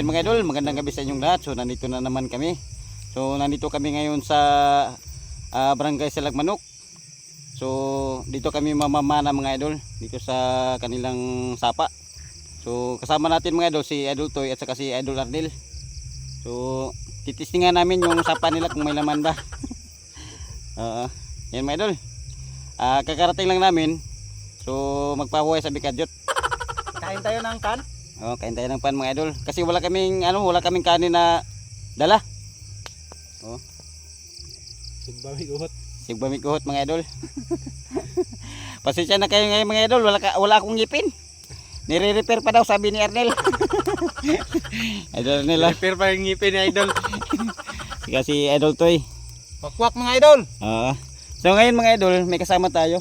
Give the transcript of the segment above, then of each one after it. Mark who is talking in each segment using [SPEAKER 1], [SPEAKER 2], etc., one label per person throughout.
[SPEAKER 1] Ayun mga idol, magandang gabi sa inyong lahat. So nandito na naman kami. So nandito kami ngayon sa ah, Barangay Salagmanok. So dito kami mamamana mga idol dito sa kanilang sapa. So kasama natin mga idol si Idol Toy at saka si Idol Arnel. So titistingan namin yung sapa nila kung may laman ba. Oo. yan mga idol. Ah, kakarating lang namin. So magpahuway sa Bikadyot.
[SPEAKER 2] Kain tayo ng kan?
[SPEAKER 1] Oh, kain tayo ng pan mga idol. Kasi wala kaming ano, wala kaming kanin na dala.
[SPEAKER 2] Sugbami uhot.
[SPEAKER 1] Sigbami kuhot mga idol. Pasensya na kayo ngayon mga idol, wala ka, wala akong ngipin. Nire-repair pa daw sabi ni Arnel. idol Arnel ah.
[SPEAKER 2] Repair pa yung ngipin ni Idol.
[SPEAKER 1] Kasi idol Toy.
[SPEAKER 2] Pakwak mga Idol.
[SPEAKER 1] Oo. so ngayon mga idol, may kasama tayo.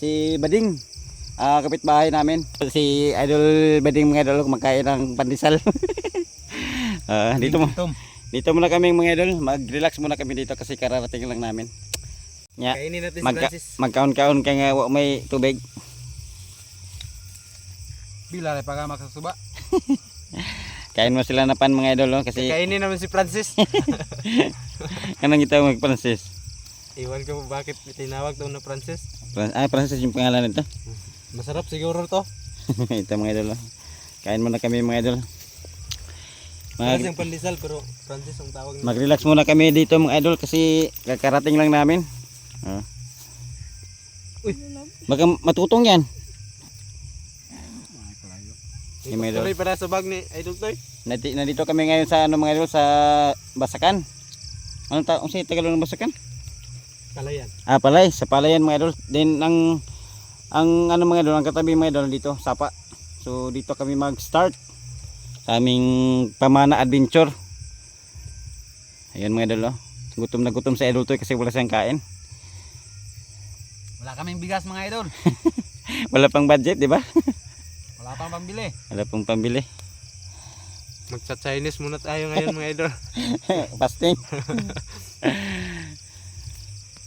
[SPEAKER 1] Si Bading. Ah, kapitbahay namin. Si Idol Bading mga idol kumakain ng pandesal. Ah, dito mo. Dito muna kami mga idol, mag-relax muna kami dito kasi kararating lang namin. Nya,
[SPEAKER 2] Kainin natin si
[SPEAKER 1] magka,
[SPEAKER 2] Francis.
[SPEAKER 1] magkaon-kaon ka nga wa may tubig.
[SPEAKER 2] Bila rin pa makasuba.
[SPEAKER 1] Kain mo sila na pan mga idol no? kasi
[SPEAKER 2] Kainin naman si Francis.
[SPEAKER 1] kanang kita mag-Francis.
[SPEAKER 2] Iwan ko bakit tinawag daw na Francis.
[SPEAKER 1] Fran- Ah, Francis yung pangalan nito.
[SPEAKER 2] Masarap siguro to.
[SPEAKER 1] ito mga idol. no? Kain muna kami mga idol. Mag,
[SPEAKER 2] yung pandesal pero Francis ang tawag
[SPEAKER 1] mag-relax muna kami dito mga idol kasi kakarating lang namin. Oh.
[SPEAKER 2] Uy.
[SPEAKER 1] Baka matutong yan. Yung mga idol.
[SPEAKER 2] Para sa bag ni Idol Toy.
[SPEAKER 1] Nandito, nandito kami ngayon sa ano mga idol sa Basakan. Anong taong si Tagalog ng Basakan?
[SPEAKER 2] Kalayan.
[SPEAKER 1] Ah, palay, sa palayan mga idol. Then ang ang ano mga idol, ang katabi mga idol dito, sapa. So dito kami mag-start sa aming pamana adventure. Ayun mga idol, oh. Gutom na gutom sa idol to kasi wala siyang kain.
[SPEAKER 2] Wala kaming bigas mga Idol.
[SPEAKER 1] Wala pang budget, di ba?
[SPEAKER 2] Wala pang pambili.
[SPEAKER 1] Wala pang pambili.
[SPEAKER 2] Magsa-Chinese muna tayo ngayon mga Idol.
[SPEAKER 1] Fasting.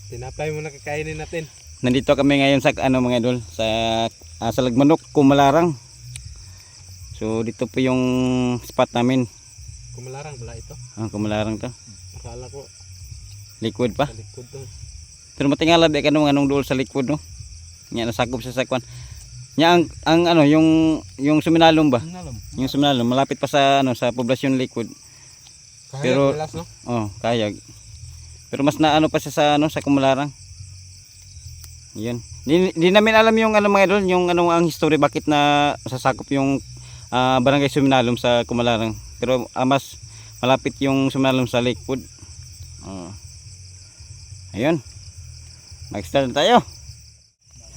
[SPEAKER 2] Tinapay muna kakainin natin.
[SPEAKER 1] Nandito kami ngayon sa ano mga idol, sa uh, sa Lagmanok, Kumalarang. So dito po yung spot namin.
[SPEAKER 2] Kumalarang pala ito.
[SPEAKER 1] Ah, Kumalarang to.
[SPEAKER 2] Akala ko
[SPEAKER 1] Liquid pa.
[SPEAKER 2] likod to.
[SPEAKER 1] Pero matingala ba kanong anong duol sa liquid no? Nya nasakop sa sakwan. Nya ang, ang ano yung yung suminalom ba?
[SPEAKER 2] Nalam.
[SPEAKER 1] Yung suminalom malapit pa sa ano sa poblasyon liquid. Pero-
[SPEAKER 2] Pero no?
[SPEAKER 1] Oh, kayag. Pero mas na ano pa siya sa ano sa Kumalarang. Yun. Di, di namin alam yung ano mga idol, yung ano ang history bakit na sasakop yung ah, barangay Suminalom sa Kumalarang. Pero ah, mas malapit yung Suminalom sa Lakewood. Oh. Ayun. Mag-start tayo.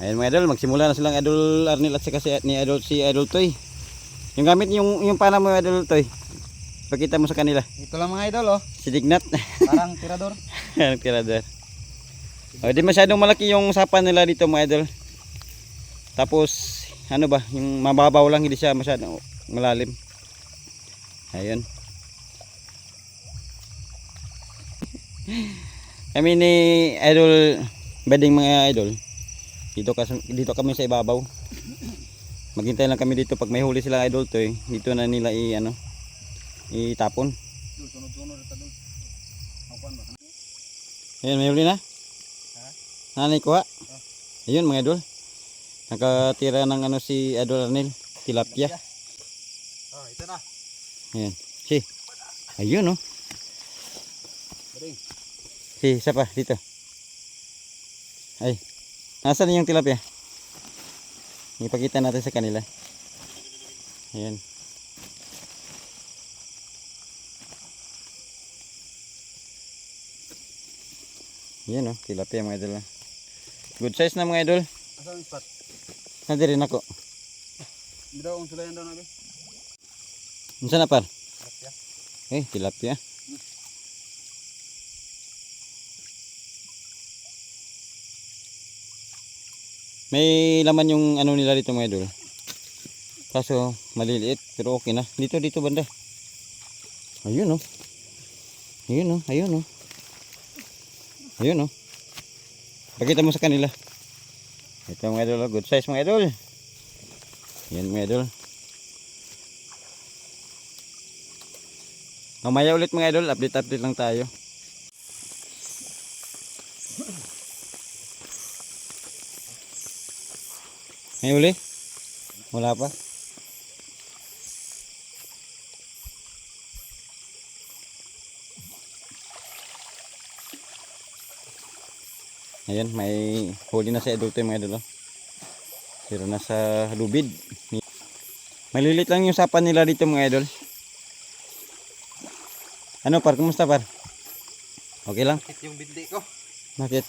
[SPEAKER 1] Ayun mga idol, magsimula na silang idol Arnel at saka si, ni idol si idol Toy. Yung gamit yung yung pana mo idol Toy. Pakita mo sa kanila.
[SPEAKER 2] Ito lang mga Idol oh.
[SPEAKER 1] Si Dignat.
[SPEAKER 2] Parang tirador.
[SPEAKER 1] Ang tirador. Oh, di masyadong malaki yung sapa nila dito mga idol. Tapos ano ba, yung mababaw lang hindi siya masyadong malalim. Ayun. Kami ni idol bading mga idol. Dito kasi dito kami sa ibabaw. Maghintay lang kami dito pag may huli sila idol to eh. Dito na nila i ano itapon. Ayun, may huli na? Nanay kuha? Ayun mga idol. Nakatira ng ano si Idol Arnel. Tilapia.
[SPEAKER 2] Oh, ito na.
[SPEAKER 1] Ayan. Si. Ayun oh. Si, isa pa. Dito. Ay. Nasaan yung tilapia? Ipakita natin sa kanila. Ayan. Ayan oh. Tilapia mga idol. ah. Good size na mga idol.
[SPEAKER 2] Asa ang spot?
[SPEAKER 1] Nadirin ako.
[SPEAKER 2] Hindi daw ang sulayan daw nabi.
[SPEAKER 1] Unsa na par?
[SPEAKER 2] Tilapia.
[SPEAKER 1] Eh, tilapia. May laman yung ano nila dito mga idol. Kaso maliliit pero okay na. Dito dito banda. Ayun oh. Ayun oh, ayun oh. Ayun oh. Pakita mo sa kanila. Ito mga idol, oh. good size mga idol. Yan mga idol. Mamaya ulit mga idol, update-update lang tayo. May uli? Wala pa? Ayan, may huli na si adulto yung mga idol. Pero nasa lubid. Malilit lang yung sapan nila dito mga idol. Ano par, kumusta par? Okay lang?
[SPEAKER 2] Sakit yung bindi ko.
[SPEAKER 1] Bakit?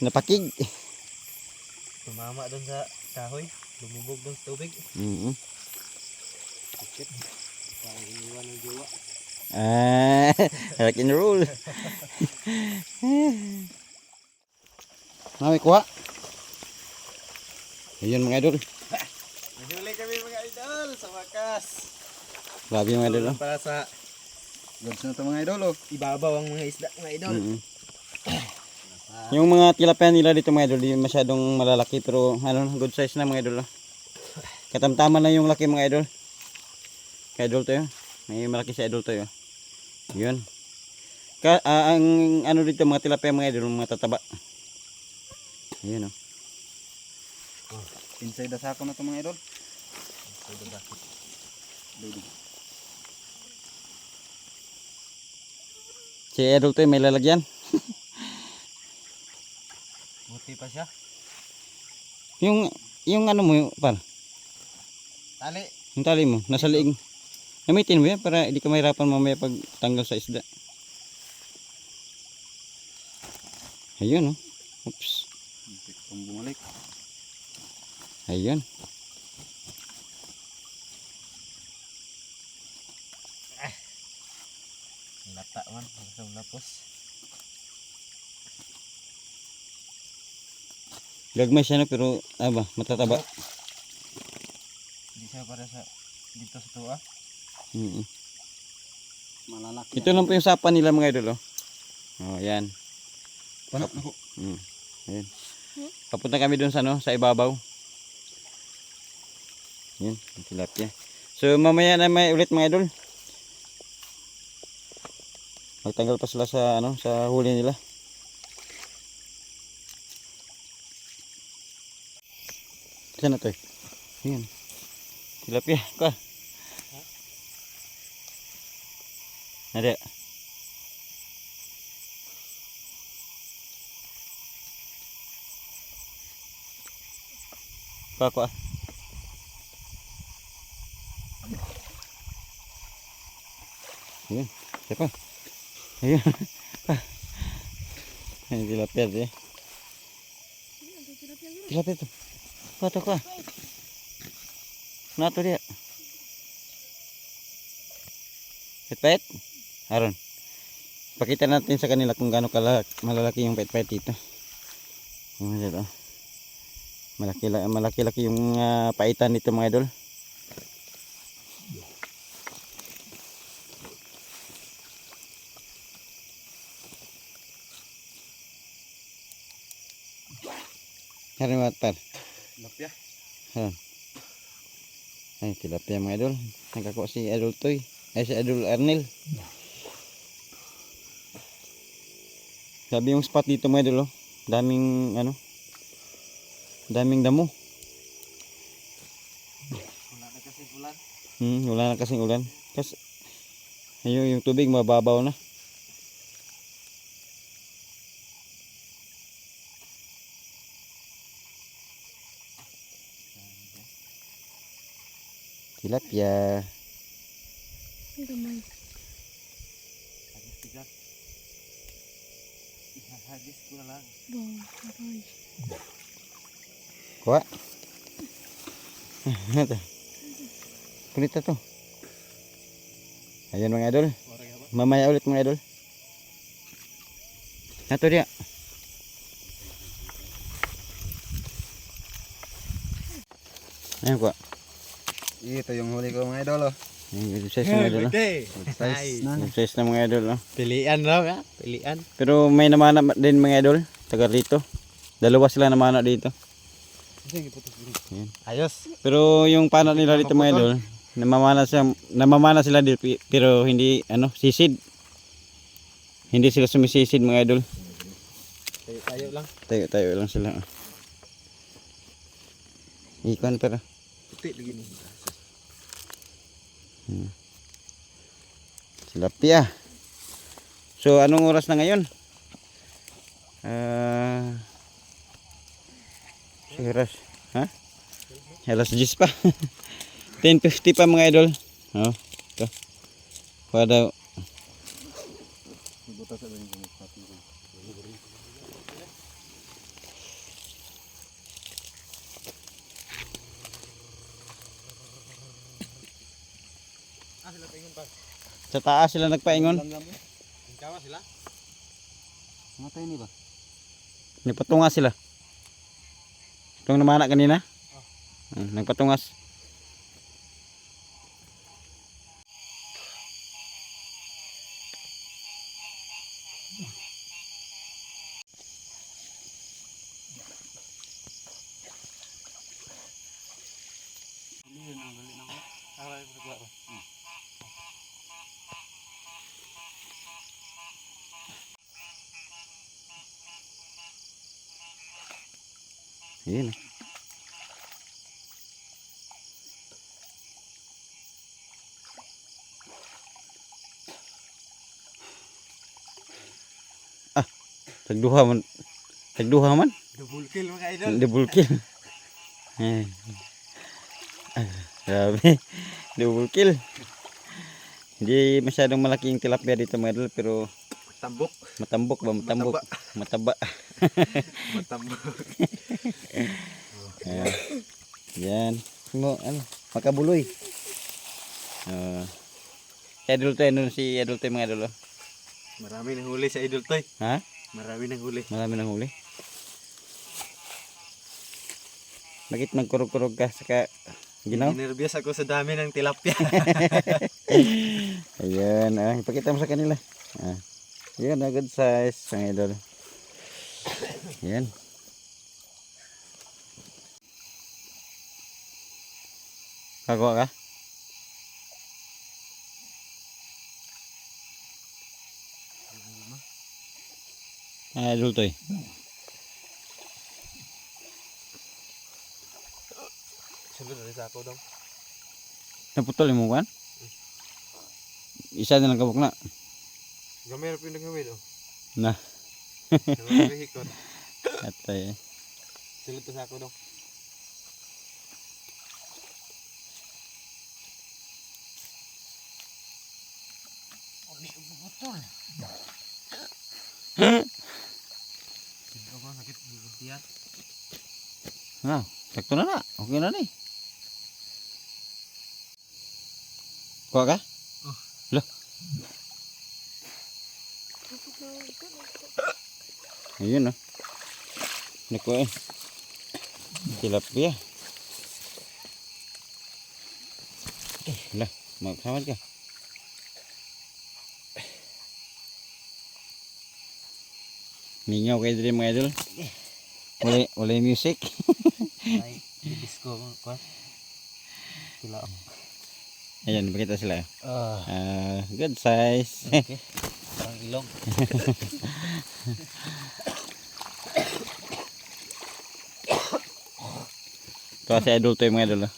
[SPEAKER 1] Napakig.
[SPEAKER 2] Tumama doon sa kahoy. Lumubog doon sa tubig.
[SPEAKER 1] Mm
[SPEAKER 2] Sakit. Parang iniwan ng jowa.
[SPEAKER 1] Ah, rock and roll. Mami, kuha. Ayun mga idol.
[SPEAKER 2] Nahuli kami mga idol sa wakas.
[SPEAKER 1] Grabe mga idol. oh.
[SPEAKER 2] Para sa Goods na ito mga idol oh. Ibabaw ang mga isda mga idol.
[SPEAKER 1] Mm-mm. Yung mga tilapia nila dito mga idol, di masyadong malalaki pero ano, good size na mga idol. oh. Katamtaman na yung laki mga idol. Kay idol to yun. May malaki si idol to yun. Yun. Ka, ah, ang ano dito mga tilapia mga idol, mga tataba. Ayun oh.
[SPEAKER 2] Inside the sako na ito mga idol.
[SPEAKER 1] Si idol to yun, may lalagyan.
[SPEAKER 2] Buti pa siya.
[SPEAKER 1] Yung, yung ano mo, yung, par,
[SPEAKER 2] Tali.
[SPEAKER 1] yung tali mo, nasa liig. Gamitin mo yan para hindi ka mahirapan mamaya pag tanggal sa isda. Ayun oh. Oops. Ayun.
[SPEAKER 2] Lata man. Isang lapos.
[SPEAKER 1] Gagmay siya no, pero ah ba, matataba.
[SPEAKER 2] Hindi siya para sa dito sa tuwa.
[SPEAKER 1] Mm
[SPEAKER 2] Malalaki.
[SPEAKER 1] Ito lang po yung sapa nila mga idol oh. Oh, yan.
[SPEAKER 2] Paano? Ako.
[SPEAKER 1] Mm. Ayun. Papunta kami doon sa ano, sa ibabaw. Yun, yung tilapia. So mamaya na may ulit mga idol. Magtanggal pa sila sa ano, sa huli nila. Saan na to eh? Yun. Tilapia, ka. Ada. Kuha, kuha. Ayun, siapa? Ayun. Ini tilapia dia. Tilapia tu. Kuha tu, kuha. Nah tu dia. Pet-pet. Aron. Pakita natin sa kanila kung gaano malalaki yung pet-pet dito. Yung dito. Malaki malaki laki yung ah, paitan dito mga idol. Hari mat par.
[SPEAKER 2] Lapya.
[SPEAKER 1] Ay, tilapia mga idol. Nagkakuha si Idol Toy. Ay, si Idol Arnel. Sabi yung spot dito mga idol, oh. Daming, ano, daming damo.
[SPEAKER 2] Wala na kasi ulan.
[SPEAKER 1] Hmm, wala na kasing ulan. Kasi, ayun, yung tubig mababaw na. Kuha. Ito. Kulit na to. Ayan.
[SPEAKER 2] Oray ba?
[SPEAKER 1] Mamaya ulit mga idol. Nato dia. Ayan kuha.
[SPEAKER 2] Ito yung huli ko mga idol oh.
[SPEAKER 1] Good size na mga idol. oh.
[SPEAKER 2] Size na.
[SPEAKER 1] Size na mga idol. oh.
[SPEAKER 2] Pilian raw ha. Pilian.
[SPEAKER 1] Pero may namana din mga idol. Taga rito. Dalawa sila namana dito.
[SPEAKER 2] Ayos.
[SPEAKER 1] Pero yung panat nila dito mga idol, Namamana siya, namamana sila dito pero hindi ano, sisid. Hindi sila sumisisid mga idol.
[SPEAKER 2] Tayo, tayo lang.
[SPEAKER 1] Tayo tayo lang sila. ah. Ikon pero.
[SPEAKER 2] Puti lagi ni.
[SPEAKER 1] Tilapia. So anong oras na ngayon? Ah. Uh, oras. Ha? Alas 10 pa. 10.50 pa mga idol. Oh, ito. Kuha daw. Sa taas sila nagpaingon.
[SPEAKER 2] Ikaw sila?
[SPEAKER 1] Matay ni ba? Nagpatunga sila. Itong namana kanina? Oh. nagpatungas. Yun. ah. Ah, tagduha man. Tagduha man.
[SPEAKER 2] Double kill mga idol.
[SPEAKER 1] Double kill. Eh. Ah, Grabe. Double kill. Hindi masyadong malaki yung tilapia dito mga idol pero
[SPEAKER 2] Tambok.
[SPEAKER 1] matambok ba? Matambok. Mataba.
[SPEAKER 2] Matambok.
[SPEAKER 1] Ayan. Yan. Mo, ano, makabuloy. Uh, idol to, ano si idol to mga idol. oh.
[SPEAKER 2] Marami nang huli sa idol toy.
[SPEAKER 1] Ha?
[SPEAKER 2] Marami nang huli.
[SPEAKER 1] Marami nang huli. Bakit magkurog-kurog ka saka ginaw?
[SPEAKER 2] Nervyos ako sa dami ng tilapia.
[SPEAKER 1] Ayan, ah, ipakita mo sa kanila. Ah. Yan, ah, good size, mga idol. Yan. Kagawa ka? Ah, idol to eh.
[SPEAKER 2] Sunod na sa ako daw.
[SPEAKER 1] Naputol yung mukhaan? Isa na lang kabuk na.
[SPEAKER 2] Gamay ra pinagawid oh.
[SPEAKER 1] Na.
[SPEAKER 2] Gamay hikot.
[SPEAKER 1] Atay.
[SPEAKER 2] Sulod to sa ako daw. Nah, ba sakit butiya?
[SPEAKER 1] Ah, sakto na na. Okay na ni. Kuha ka?
[SPEAKER 2] Oh.
[SPEAKER 1] Lah. Ayun oh. Naku eh. Tilapia. Eh, lah, magkamad ka. Mingaw kayo din mga idol. Wala, wala music.
[SPEAKER 2] Ay, disco ko. Kila.
[SPEAKER 1] Ayan, pakita sila.
[SPEAKER 2] Ah,
[SPEAKER 1] Ah, good size.
[SPEAKER 2] okay. Parang ilong.
[SPEAKER 1] Ito kasi idol to yung mga idol. ah.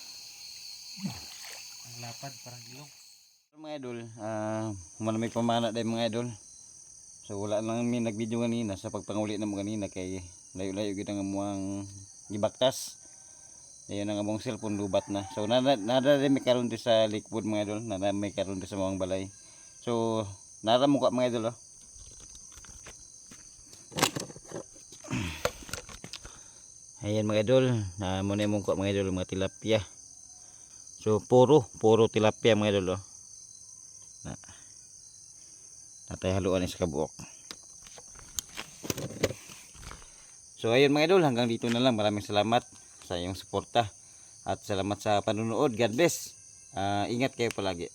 [SPEAKER 2] Ang lapad parang ilong.
[SPEAKER 1] Mga idol, ah, malamig pamana dahil mga idol. So wala lang mi nag-video kanina sa pagpanguli na mo kanina kay layo-layo gid ang amuang gibaktas. Ayun ang among cellphone lubat na. So nada nada may karon di sa Lakewood mga idol, nada may karon sa mga balay. So nara mo ka mga idol oh. Ayan mga idol, na mo na yung mga idol mga tilapia. So puro, puro tilapia mga idol oh. Na. Natay haluan ni sa kabuok. So ayun mga idol, hanggang dito na lang. Maraming salamat sa iyong suporta. At salamat sa panunood. God bless. Ah, ingat kayo palagi.